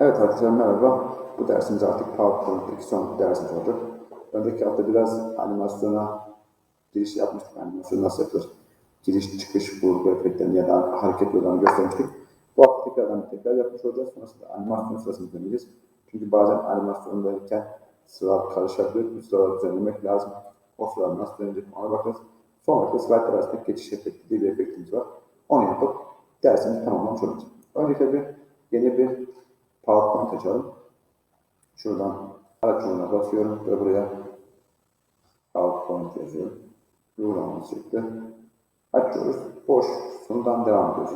Evet arkadaşlar merhaba. Bu dersimiz artık PowerPoint'teki son dersimiz oldu. Önceki hafta biraz animasyona giriş yapmıştık. Animasyon nasıl yapılır? Giriş, çıkış, vurgu efektlerini ya da hareket yollarını göstermiştik. Bu hafta tekrardan tekrar yapmış olacağız. Sonrasında animasyon sırasını deneyeceğiz. Çünkü bazen animasyondayken sıralar karışabilir. Bu sıraları düzenlemek lazım. O sıralar nasıl dönecek ona bakarız. Son olarak da slaytlar arasında geçiş efekti diye bir efektimiz var. Onu yapıp dersimizi tamamlamış olacağız. Öncelikle bir yeni bir PowerPoint açalım. Şuradan araç yoluna basıyorum ve buraya PowerPoint yazıyorum. Uygulamanı çıktı. Açıyoruz. Boş sunumdan devam ediyoruz.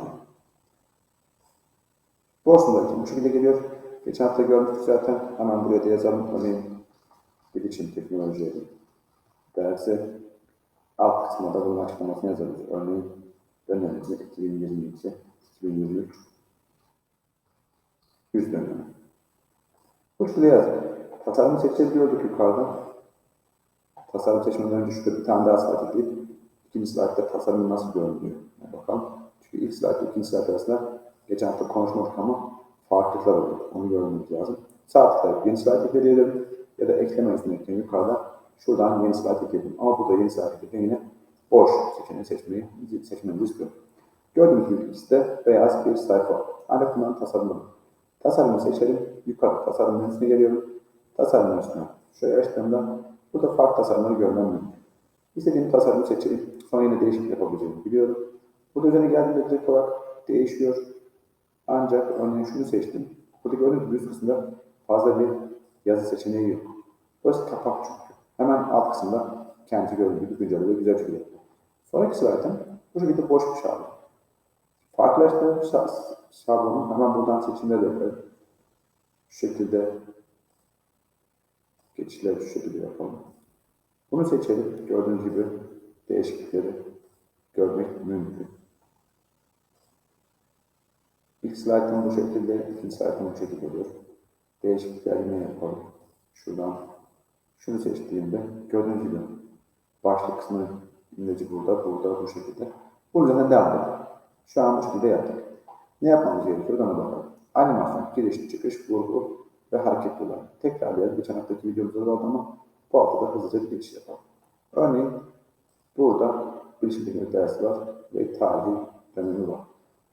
Boş sunumdaki bu şekilde geliyor. Geçen hafta görmüştük zaten. Hemen buraya da yazalım. Örneğin bilişim teknolojileri dersi alt kısmına da bunun açıklamasını yazarız. Örneğin dönemimizi 2022, 2023 yüz dönümü. Bu şuraya yazdık. Tasarımı seçebiliyorduk yukarıda. Tasarım seçmeden önce şurada bir tane daha slide ekleyip ikinci slide'da tasarımın nasıl göründüğü bakalım. Çünkü ilk slide ile ikinci slide arasında geçen hafta konuşmadık ama farklılıklar oldu. Onu görmemiz lazım. Sağ tıklayıp yeni slide ekleyebilirim ya da ekleme üstüne ekleyin yukarıda. Şuradan yeni slide ekleyelim. Ama burada yeni slide ekleyin yine boş seçeneği seçmeyi seçmemizi istiyorum. Gördüğünüz gibi ikisi de beyaz bir sayfa. Ancak bunların tasarımı. Tasarımı seçelim. Yukarı tasarım menüsüne geliyorum. Tasarım menüsüne şöyle açtığımda burada farklı tasarımları görmem mümkün. İstediğim tasarımı seçelim. Sonra yine değişiklik yapabileceğimi biliyorum. Burada üzerine geldiğimde direkt olarak değişiyor. Ancak örneğin şunu seçtim. Burada gördüğünüz gibi üst kısımda fazla bir yazı seçeneği yok. Burası kapak çünkü. Hemen alt kısımda kendi gördüğü gibi güncel ve güzel çıkıyor. Sonraki zaten bu şekilde boş bir şablon. Farklılaştırıp şablonu hemen buradan seçimde de yapalım. Şu şekilde geçişleri şu şekilde yapalım. Bunu seçelim. Gördüğünüz gibi değişiklikleri görmek mümkün. İlk slide'ım bu şekilde, ikinci slide'ım bu şekilde oluyor. Değişiklikler yine yapalım. Şuradan şunu seçtiğimde gördüğünüz gibi başlık kısmı imleci burada, burada bu şekilde. Üzerinden devam edelim. Şu an bu şekilde yaptık. Ne yapmamız gerekiyor ona bakalım. Animasyon, giriş, çıkış, vurgu ve hareket yolları. Tekrarlayalım. Geçen haftaki videomuzda da vardı ama bu hafta da hızlıca bir giriş yapalım. Örneğin burada bilişim teknoloji dersi var ve tarih dönemi var.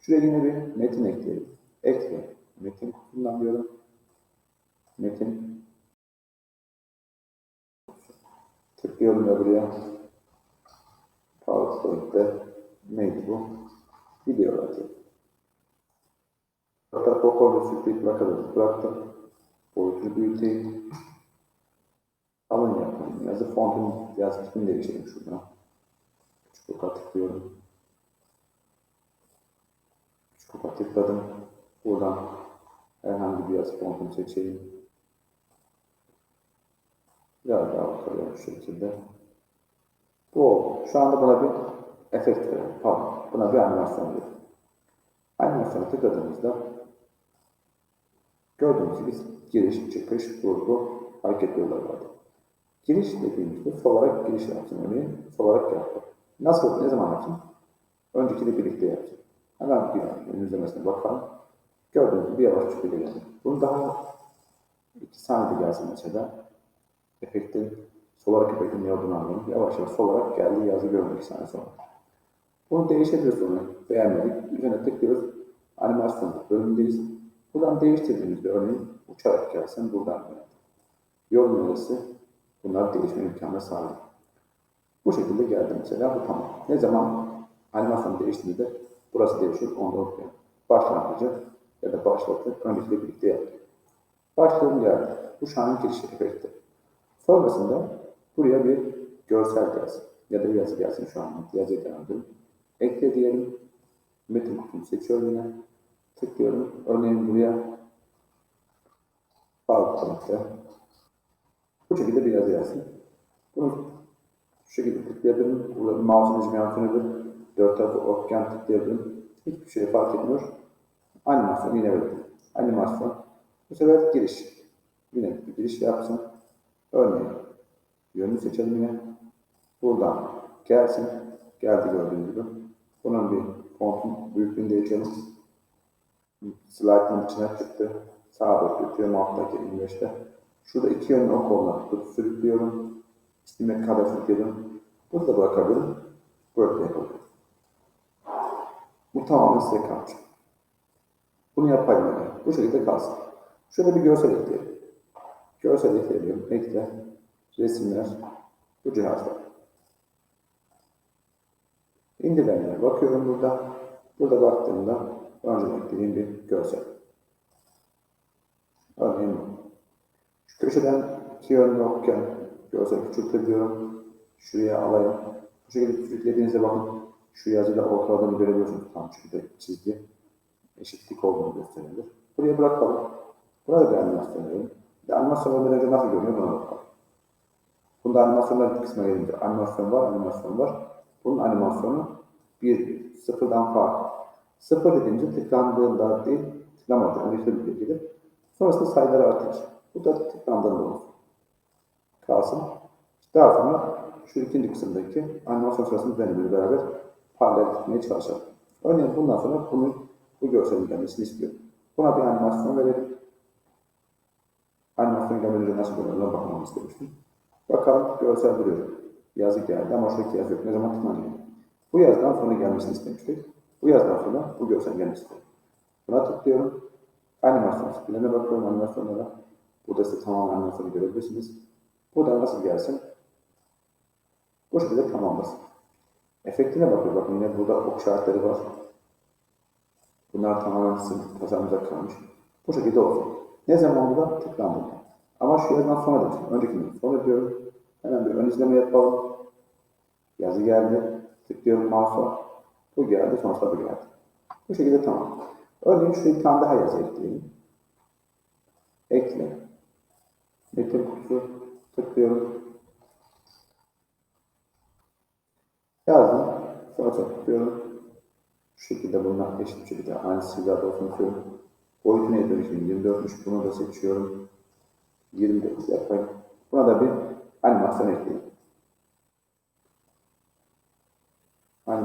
Şuraya yine bir metin ekleyelim. Ekle. Metin kutusundan diyorum. Metin. Tıklıyorum da buraya. PowerPoint'te neydi bu? Video atıyor. Hatta Fokor'da sürükleyip bırakalım. Bıraktım. Boyutunu büyüteyim. Alın yapalım. Yazı fontunu, yazı tipini değişelim şuradan. Küçük oka tıklıyorum. Küçük oka tıkladım. Buradan herhangi bir yazı fontunu seçeyim. Biraz daha bakalım şu şekilde. Bu. Şu anda buna bir efekt verelim. Pardon. Buna bir animasyon verelim. Animasyona tıkladığımızda gördüğünüz gibi giriş, çıkış, vurgu, hareket yolları vardı. Giriş dediğimizde sol olarak giriş yaptım örneğin. Sol olarak yaptım. Nasıl, ne zaman yaptım? Öncekini birlikte yaptım. Hemen bir önümüzlemesine bakalım. Gördüğünüz gibi yavaş çıkıyor yani. Bunu daha iki saniyede gelsin mesela. Efektin, sol olarak efektin ne olduğunu anlayalım. Yavaş yavaş sol olarak geldiği yazı görmek saniye sonra. Bunu değişebiliriz sonra. Beğenmedik. Üzerine tıklıyoruz. Animasyon bölümündeyiz. Buradan değiştirdiğimizde örneğin uçarak gelsin buradan yönet. Yol numarası bunlar değişme imkanı sağlıyor. Bu şekilde geldi mesela bu tamam. Ne zaman animasyon değiştiğinde burası değişiyor onu da. Başlangıcı ya da başlatı öncelikle birlikte yaptık. Başlığım geldi. Bu şu an giriş efekti. Sonrasında buraya bir görsel gelsin ya da yazı gelsin şu an yazı geldi. Ekle diyelim. Metin kutusunu seçiyorum yine. Tıklıyorum. Örneğin buraya PowerPoint'te bu şekilde bir yazı yazsın. Bunu şu şekilde tıklayabilirim. Burada mouse'un izmi yöntenebilir. Dört tarafı okyan tıklayabilirim. Hiçbir şey fark etmiyor. Animasyon yine böyle. Animasyon. Bu sefer giriş. Yine bir giriş yapsın. Örneğin yönünü seçelim yine. Buradan gelsin. Geldi gördüğünüz gibi. Bunun bir fontun büyüklüğünü değiştirelim. Slide'ın içine çıktı. Sağa doğru götürüyorum alttaki 25'te. Şurada iki yönlü ok koluna tutup sürüklüyorum. İstediğim kadar sürüklüyorum. Burada bırakabilirim. Böyle yapabilirim. Bu tamamen size kalmış. Bunu yapayım yani. Bu şekilde kalsın. Şöyle bir görsel ekleyelim. Görsel ekleyelim. Ekle. Resimler. Bu cihazda. İndirilenlere bakıyorum burada. Burada baktığımda önceden eklediğim bir görsel. Örneğin şu köşeden iki yönlü okken görsel küçültebiliyorum. Şuraya alayım. Bu şekilde sürüklediğinizde bakın şu yazıyla ortaladığını görebiliyorsunuz. Tam şurada çizgi eşitlik olduğunu gösterebilir. Buraya bırakalım. Burada bir animasyon verelim. Bir animasyon olmadan önce nasıl görünüyor buna bakalım. Bunda animasyonlar kısmına gelince animasyon var, animasyon var. Bunun animasyonu bir, sıfırdan farklı. Sıfır dediğimizde tıklandığında değil, tıklamadan önce bir bilgidir. Sonrasında sayıları artış. Bu da tıklandığında olur. Kalsın. Daha sonra şu ikinci kısımdaki animasyon sırasında benimle beraber paralel gitmeye çalışalım. Örneğin bundan sonra bunu bu görselin gelmesini istiyorum. Buna bir animasyon verelim. Animasyon gelmeden önce nasıl görünüyor bakmamı istemiştim. Bakalım görsel duruyor. Yazı geldi ama şuradaki yazı yok. Ne zaman tıklanıyor? Bu yazdan sonra gelmesini istemiştik. Bu yazdan sonra bu görsel gelmesini istiyorum. Buna tıklıyorum. Animasyon stiline bakıyorum animasyonlara. Burada size tamamen animasyonu görebilirsiniz. Burada nasıl gelsin? Bu şekilde tamamlasın. Efektine bakıyor. Bakın yine burada ok işaretleri var. Bunlar tamamen sizin tasarımıza kalmış. Bu şekilde olsun. Ne zaman da tıklandı. Ama şu yazıdan sonra da öncekini sonra diyorum. Hemen bir ön izleme yapalım. Yazı geldi. Tıklıyorum mouse'a. Bu geldi. Sonrasında bu geldi. Bu şekilde tamam. Örneğin şuraya bir daha yazı ekleyelim. Ekle. Metin kutusu tıklıyorum. Yazdım. Sonra tıklıyorum. Şu şekilde bunlar eşit bir şekilde aynı sizlerde olsun istiyorum. Boyutu neydi şimdi 24'müş. Bunu da seçiyorum. 24 yapayım. Buna da bir animasyon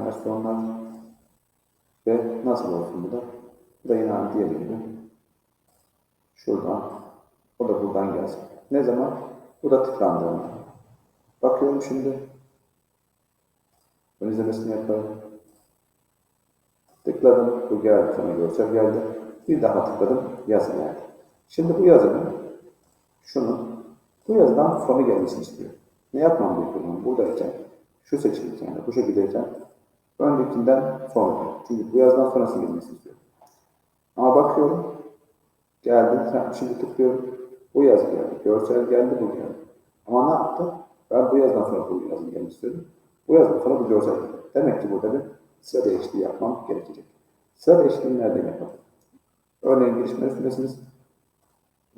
ekleyeyim. Animasyonlar ve nasıl olsun bu da? Bu da yine diğer gibi. Şuradan. O da buradan gelsin. Ne zaman? Bu da tıklandığında. Bakıyorum şimdi. Ön izlemesini yapalım. Tıkladım. Bu geldi. Sonra görsel geldi. Bir daha tıkladım. Yazı geldi. Şimdi bu yazının şunu bu yazıdan sonu gelmesini istiyor. Ne yapmam gerekiyor? Buradayken şu seçilirken yani bu şekildeyken öncekinden sonra. Çünkü bu yazıdan sonrası gelmesini istiyor. Ama bakıyorum geldi. Şimdi tıklıyorum. Bu yazı geldi. Görsel geldi. Bu geldi. Ama ne yaptı? Ben bu yazıdan sonra bu yazının gelmesi istiyorum. Bu yazıdan sonra bu görsel geldi. Demek ki burada bir sıra değişikliği yapmam gerekecek. Sıra değişikliğini nereden yapalım? Örneğin gelişme üstündesiniz.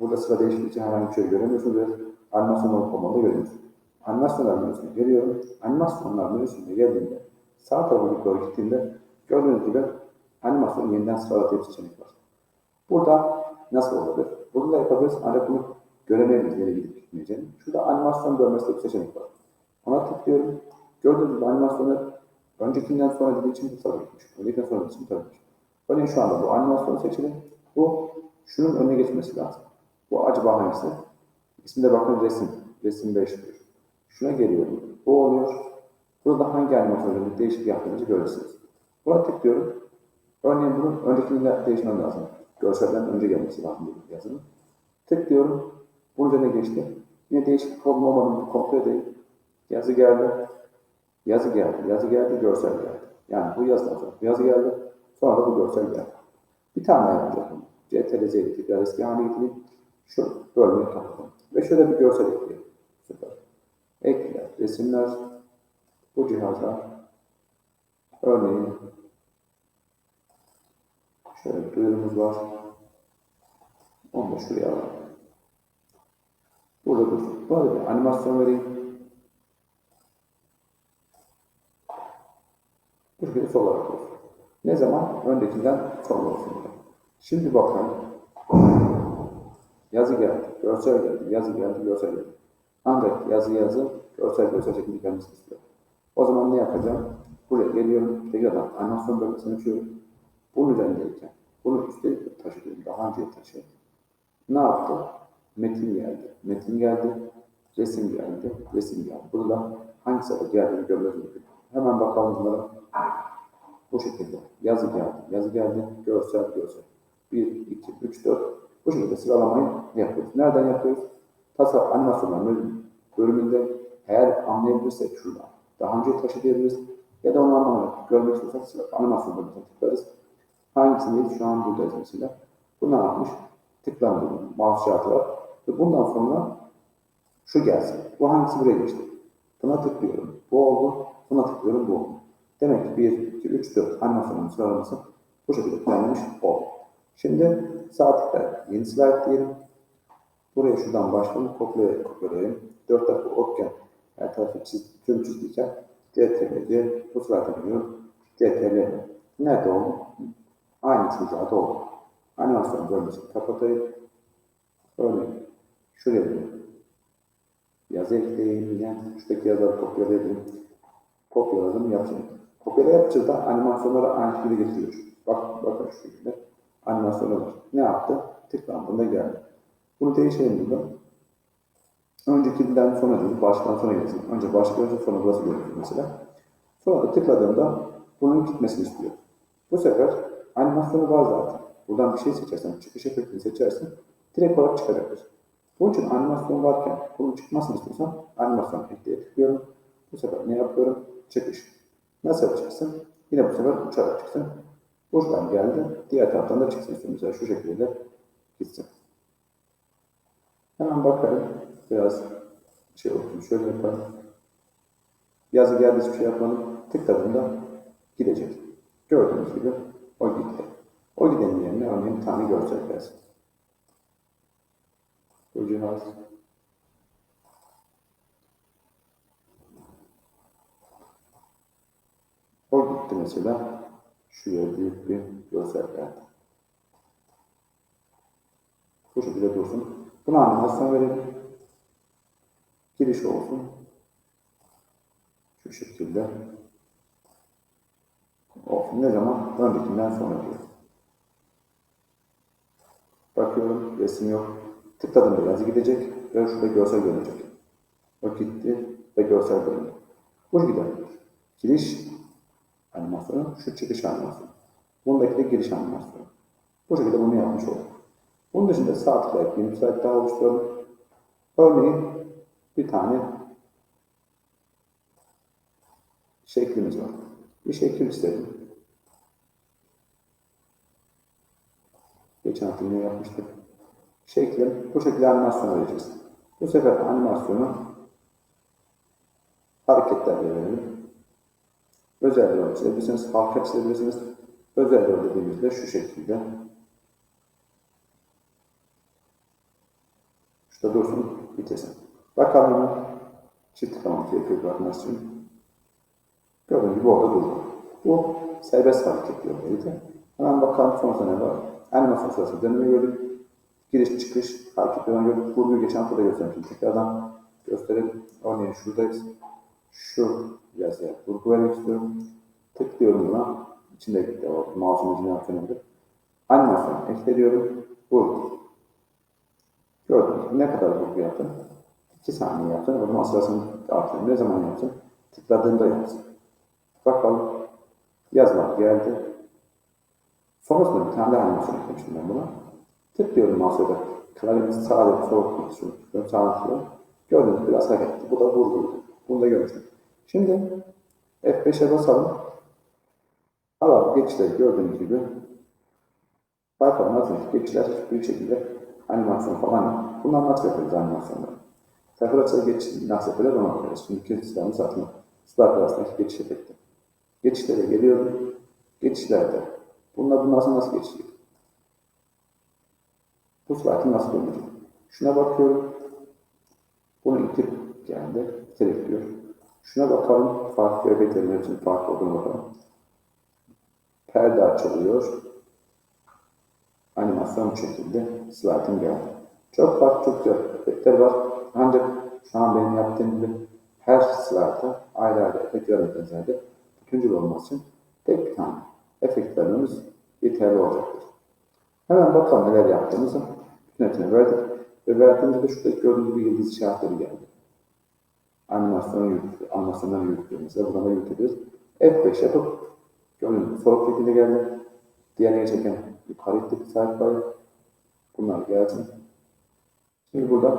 Burada sıra değişikliği için herhangi bir şey göremiyorsunuz ve animasyon olup olmalı görüyorsunuz. Animasyonlar menüsüne geliyorum. Animasyonlar menüsüne geldiğimde sağ tarafa doğru gittiğimde gördüğünüz gibi animasyon yeniden sıralatıcı seçenek var. Burada nasıl olabilir? Bunu da yapabiliriz ancak bunu göremeyiz nereye gidip gitmeyeceğini. Şurada animasyon bölmesinde bir seçenek var. Ona tıklıyorum. Gördüğünüz gibi animasyonu öncekinden sonra dediği için bu tarafa gitmiş. Öncekinden sonra için bu. Örneğin şu anda bu animasyon seçili. Bu şunun önüne geçmesi lazım. Bu acaba hangisi? İsminde bakın resim. Resim 5 diyor. Şuna geliyorum. Bu oluyor. Burada hangi animasyonda değişik yaptığınızı görürsünüz. Buna tıklıyorum. Örneğin bunun öncekinden değişmem lazım. Görselden önce gelmesi lazım bu yazının. Tıklıyorum. Bunun üzerine geçti. Yine değişiklik olup olmadığını kontrol edeyim. Yazı geldi. Yazı geldi. Yazı geldi. Görsel geldi. Yani bu yazıdan sonra yazı geldi. Sonra da bu görsel geldi. Bir tane daha yapacağım. CTRL'ye tekrar eski haline getireyim. Şu bölmeyi kapatalım. Ve şöyle bir görsel ekleyelim. Süper. Ekle, resimler, bu cihazlar. Örneğin şöyle duyurumuz var. Onu da şuraya alalım. Burada dursun. Böyle bir animasyon vereyim. Bu şekilde sol olarak olsun. Ne zaman? Öndekinden sonra olsun. Şimdi bakalım. Yazı geldi, görsel geldi, yazı geldi, görsel geldi. Ancak yazı yazı, görsel görsel şekilde gelmesini istiyor. O zaman ne yapacağım? Buraya geliyorum, tekrardan animasyon bölgesini açıyorum. Bunun üzerindeyken, bunu üstte taşıdım, daha önce taşıdım. Ne yaptı? Metin geldi. Metin geldi. Resim geldi. Resim geldi. Burada hangi sırada geldiğini görmemiz. Hemen bakalım bunlara. Bu şekilde. Yazı geldi. Yazı geldi. Görsel, görsel. 1, 2, 3, 4. Bu şekilde sıralamayı yapıyoruz. Nereden yapıyoruz? Tasarım animasyonlar bölüm- bölümünde eğer anlayabilirsek şuradan daha önce taşıyabiliriz ya da onu anlamadık. Görmek sıra- animasyon bölümüne tıklarız. Hangisindeyiz? Şu an buradayız mesela. Bu ne yapmış? Tıklandı. Mouse işareti var. Ve bundan sonra şu gelsin. Bu hangisi buraya geçti? Buna tıklıyorum. Bu oldu. Buna tıklıyorum. Bu oldu. Demek ki 1, 2, 3, 4 animasyonun sıralaması bu şekilde planlamış oldu. Şimdi sağ tıkla yeni slide diyelim. Buraya şuradan başlayalım. Kopyala, kopyalayalım. Dört tarafı okken çiz, tüm çizdiyken CTRL diye bu sırada giriyorum. CTRL nerede oldu? Aynı çizgide oldu. Animasyon bölmesini kapatayım. Örneğin şuraya bir yazı ekleyeyim. Yani şuradaki yazıları kopyalayayım. Kopyaladım yapacağım. Kopyala yapınca da animasyonları aynı şekilde getiriyor. Bak, bakın şu şekilde animasyonu var. Ne yaptı? Tıklandığında geldi. Bunu değişelim burada. Öncekinden sonra değil, baştan sonra gelsin. Önce baş görünce sonra burası görünür mesela. Sonra da tıkladığımda bunun gitmesini istiyor. Bu sefer animasyonu var zaten. Buradan bir şey seçersen, çıkış efektini seçersin, direkt olarak çıkacaktır. Bunun için animasyon varken bunun çıkmasını istiyorsam animasyon ekleye tıklıyorum. Bu sefer ne yapıyorum? Çıkış. Nasıl çıksın? Yine bu sefer uçarak çıksın. Buradan geldi. Diğer taraftan da çıksın. Mesela şu şekilde gitsin. Hemen bakalım. Biraz şey olsun. Şöyle yapalım. Yazı geldi hiçbir şey yapmadım. Tıkladığımda gidecek. Gördüğünüz gibi o gitti. O gidenin yerine örneğin bir tane görsel gelsin. Bu cihaz O gitti mesela. Şuraya büyük bir görsel geldi. Bu şekilde dursun. Buna animasyon verelim. Giriş olsun. Şu şekilde. Olsun. Ne zaman? Öncekinden sonra diyor. Bakıyorum resim yok. Tıkladığımda yazı gidecek ve şurada görsel görünecek. O gitti ve görsel göründü. Bu şekilde giriş animasyonu, şu çıkış animasyonu. Bundaki de giriş animasyonu. Bu şekilde bunu yapmış olduk. Bunun dışında sağ tıklayıp yeni slide daha oluşturalım. Örneğin bir tane şeklimiz var. Bir şekil istedim. Geçen hafta yine yapmıştık. Şeklim bu şekilde animasyon vereceğiz. Bu sefer animasyonu hareketlerle verelim. Özel rol çizebilirsiniz, halka çizebilirsiniz. Özel rol dediğimizde şu şekilde. Şurada dursun, bitesin. Bakalım çift gerekiyor bakmak için. Gördüğünüz gibi orada durdu. Bu serbest hareket yoluydu. Hemen bakalım sonrasında ne var. Animasyon sırasında deneme gördük. Giriş çıkış hareketlerini gördük. Vurguyu geçen hafta da göstermiştim. Tekrardan gösterelim. Örneğin şuradayız. Şu yazıya vurgu vermek istiyorum. Tıklıyorum buna. İçinde gitti. O mouse'un ucuna yapıyorum. Animasyon ekliyorum. Vurgu. Gördüğünüz gibi ne kadar vurgu yaptım? 2 saniye yaptım. O zaman sırasını. Ne zaman yaptım? Tıkladığımda yaptım. Bakalım. Yazmak geldi. Sonrasında bir tane daha animasyon eklemiştim ben buna. Tıklıyorum mouse'a Klavyenin sağ ve sol kısmını tıklıyorum. Sağ tıklıyorum. Gördüğünüz biraz hareket etti. Bu da vurguydu. Bunu da görmüştük. Şimdi F5'e basalım. Alan geçişleri gördüğünüz gibi matematik geçişler hiçbir şekilde animasyon falan yok. Bundan nasıl yapıyoruz animasyonları? Sayfa arasında geçiş nasıl yapıyoruz ona bakıyoruz. Şimdi ikinci silahımız zaten slide arasındaki geçiş efekti. Geçişlere geliyorum. Geçişlerde. Bunlar bunlar arasında nasıl geçiyor? Bu slide'ı nasıl döndürüyor? Şuna bakıyorum. Bunu itip geldi. Select diyor. Şuna bakalım. Farklı terimleri için farklı olduğunu bakalım. Perde açılıyor. Animasyon bu şekilde. Slide'ım geldi. Çok farklı, çok güzel efektler var. Ancak şu an benim yaptığım gibi her slide'a ayrı ayrı efekt vermekten ziyade bütüncül olması tek bir tane efekt vermemiz yeterli olacaktır. Hemen bakalım neler yaptığımızı. yönetimine verdik. Ve verdiğimizde şuradaki gördüğünüz gibi yıldız işaretleri geldi. Animasyonu yürütüyor. Animasyonları yürüttüğümüzde buradan da yürütebiliriz. F5 yapıp gördüğünüz soluk şekilde geldi. Diğerine çeken yukarı ittik sahip var. Bunlar gelsin. Şimdi burada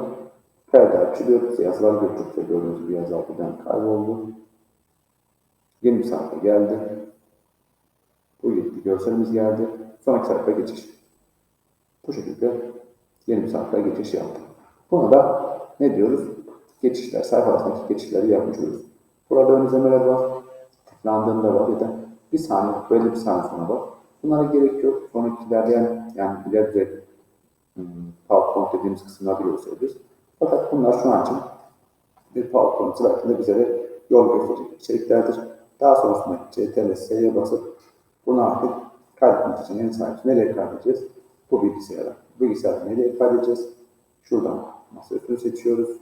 perde açılıyor. Yazılar götürdükçe gördüğünüz gibi yazılar birden kayboldu. Yeni bir sayfa geldi. Bu gitti. Görselimiz geldi. Sonraki sayfaya geçiş. Bu şekilde yeni bir sayfaya geçiş yaptık. Buna da ne diyoruz? Geçişler, sayfa arasındaki geçişleri yapmış oluruz. Burada ön izlemeler var. Tıklandığında var ya da bir saniye, böyle bir saniye sonra var. Bunlara gerek yok. Sonraki ilerleyen, yani ileride hmm, PowerPoint dediğimiz kısımlarda gösteririz. Fakat bunlar için bir PowerPoint slaytında bize de yol gösterecek içeriklerdir. Daha sonrasında CTRL S'ye basıp bunu artık kaydetmek için en sahip nereye kaydedeceğiz? Bu bilgisayara. Bilgisayarı nereye kaydedeceğiz? Şuradan masa üstünü seçiyoruz.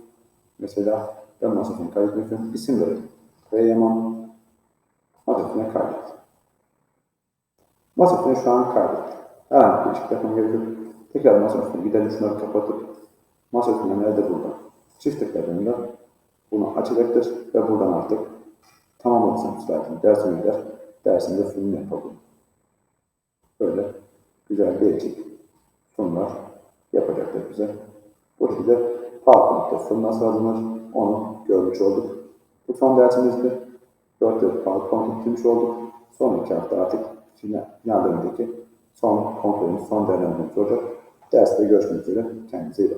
Mesela ben masa üstünü kaydetmek istiyorum. İsim verelim. Reyman masa üstüne kaydet. Masa üstüne şu an kaydet. Herhangi bir değişiklik yapmam gerekiyor. Tekrar masa üstüne gidelim şunları kapatıp masa üstünde nerede burada? Çift tıkladığında bunu açacaktır ve buradan artık tamam olsun slaytını dersine gider. Dersinde sunum yapalım. Böyle güzel değişik sunumlar yapacaktır bize. Bu şekilde PowerPoint'te sunum nasıl hazırlanır onu görmüş olduk. Bu son dersimizde 4 yıl PowerPoint bitirmiş olduk. Sonraki hafta artık final, dönemindeki son kontrolümüz, son değerlendirmemiz olacak. Derste görüşmek üzere. Kendinize iyi bakın.